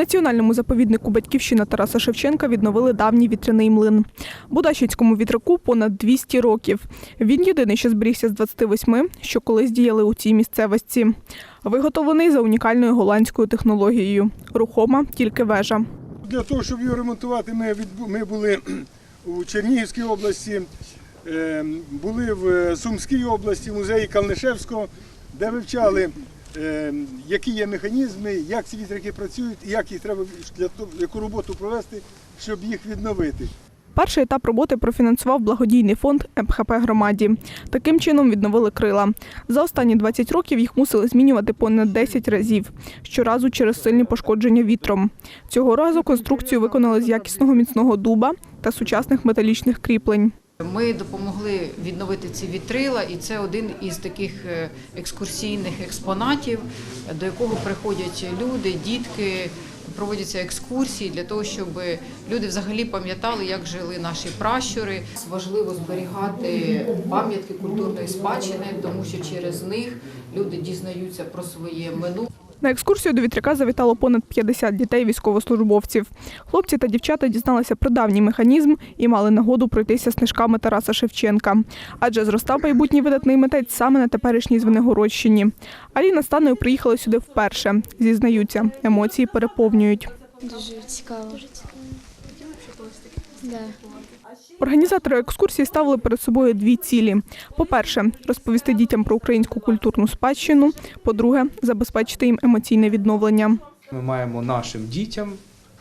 національному заповіднику Батьківщина Тараса Шевченка відновили давній вітряний млин. Будащицькому вітраку понад 200 років. Він єдиний, що зберігся з 28, що колись діяли у цій місцевості. Виготовлений за унікальною голландською технологією. Рухома тільки вежа. Для того, щоб його ремонтувати, ми, були у Чернігівській області, е, були в е, Сумській області, музеї Калнишевського, де вивчали, які є механізми, як ці вітряки працюють і як їх треба для того, яку роботу провести, щоб їх відновити. Перший етап роботи профінансував благодійний фонд МХП громаді. Таким чином відновили крила. За останні 20 років їх мусили змінювати понад 10 разів, щоразу через сильні пошкодження вітром. Цього разу конструкцію виконали з якісного міцного дуба та сучасних металічних кріплень. Ми допомогли відновити ці вітрила, і це один із таких е, екскурсійних експонатів, до якого приходять люди, дітки. Проводяться екскурсії для того, щоб люди взагалі пам'ятали, як жили наші пращури. Важливо зберігати пам'ятки культурної спадщини, тому що через них люди дізнаються про своє минуле. На екскурсію до вітряка завітало понад 50 дітей військовослужбовців. Хлопці та дівчата дізналися про давній механізм і мали нагоду пройтися снижками Тараса Шевченка. Адже зростав майбутній видатний митець саме на теперішній Звенигородщині. Аліна Станою приїхала приїхали сюди вперше. Зізнаються, емоції переповнюють. Дуже цікаво. Організатори екскурсії ставили перед собою дві цілі: по-перше, розповісти дітям про українську культурну спадщину. По-друге, забезпечити їм емоційне відновлення. Ми маємо нашим дітям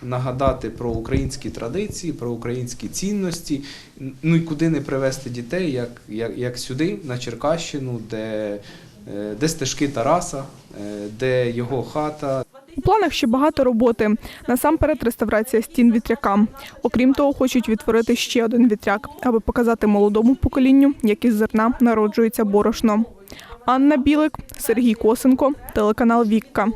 нагадати про українські традиції, про українські цінності. Ну і куди не привезти дітей, як, як, як сюди, на Черкащину, де, е, де стежки Тараса, е, де його хата, У планах ще багато роботи. Насамперед реставрація стін вітряка. Окрім того, хочуть відтворити ще один вітряк, аби показати молодому поколінню, як із зерна народжується борошно. Анна Білик, Сергій Косенко, телеканал Вікка.